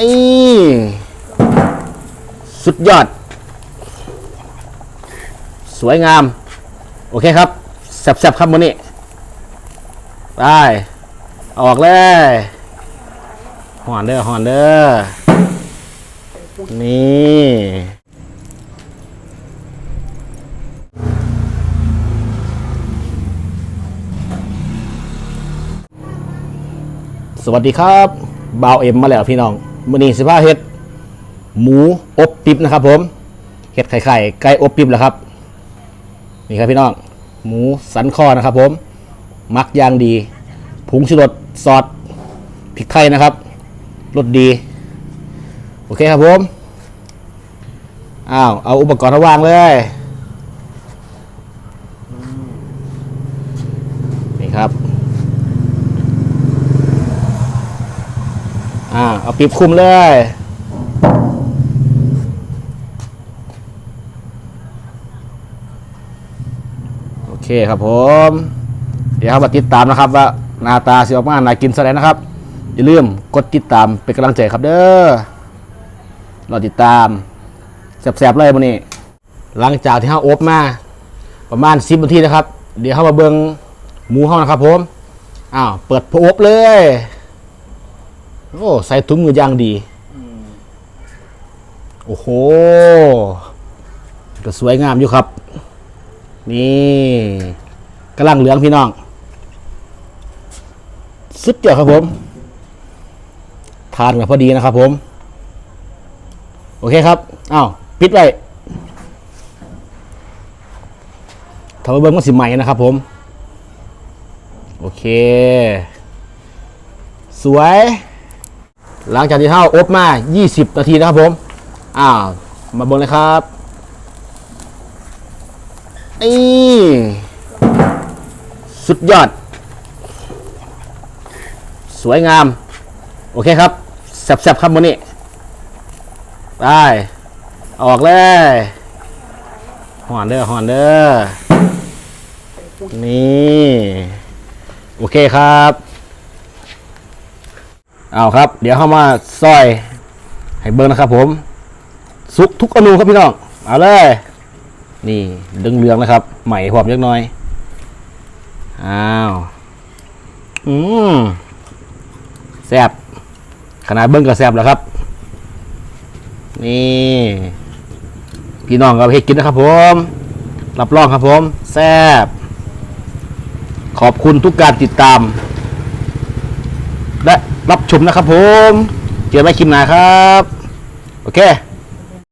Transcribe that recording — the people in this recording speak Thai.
นี่สุดยอด สวยงาม โอเคครับแซ่บๆครับมื้อนี้ได้ออกเลยหอนเด้อหอนเด้อนี่สวัสดีครับบ่าวเอ็มมาแล้วพี่น้อง มื้อนี้สิพาเฮ็ดหมูอบปิ๊บนะครับ ผมเฮ็ดไข่ไข่ไก่อบปิ๊บแหละครับ นี่ครับพี่น้องหมูสันคอนะครับ ผมมักย่างดีผงชูรสซอสพริกไทยนะครับรสดี โอเคครับผมอ้าวเอาอุปกรณ์มาวางเลยนี่ครับ อ่า เอาปีบคุมเลย โอเคครับผม เดี๋ยวเรามาติดตามนะครับว่าหน้าตาสิออกมาน่ากินแสดงนะครับ อย่าลืมกดติดตามเป็นกำลังใจครับเด้อรอติดตามแสบๆเลยวันนี้ หลังจากที่เราอบมา ประมาณ10นาทีนะครับ เดี๋ยวเรามาเบิงหมูเขานะครับผมอ้าวเปิดพอบเลย โอ้ใส่ถุงมือยางดีโอ้โหก็สวยงามอยู่ครับ นี่กำลังเหลืองพี่น้อง สุดยอดครับผม ทานกับพอดีนะครับผม โอเคครับอ้าวปิดไว้ทำให้เบิ้งมันสิใหม่นะครับผม โอเค สวย หลังจากที่เท่าอบมา 20 นาทีนะครับผมอ้าวมาบนเลยครับนี่สุดยอด สวยงาม โอเคครับแซ่บๆครับวันนี้ได้ออกเลยหอนเด้อหอนเด้อนี่ โอเคครับ เอาครับ เดี๋ยวเข้ามาซอยให้เบิ้งนะครับ ผมสุกทุกอนูครับพี่น้องเอาเลย นี่ดึงเรืองนะครับใหม่หอมเล็กน้อยอ้าวอืมแซบขนาดเบิ้งก็แซบแล้วครับ นี่พี่น้องก็ไปเฮ็ดกินนะครับ ผมรับรองครับผม แซบขอบคุณทุกการติดตาม รับชมนะครับผม เจอกันใหม่คลิปหน้าครับ โอเค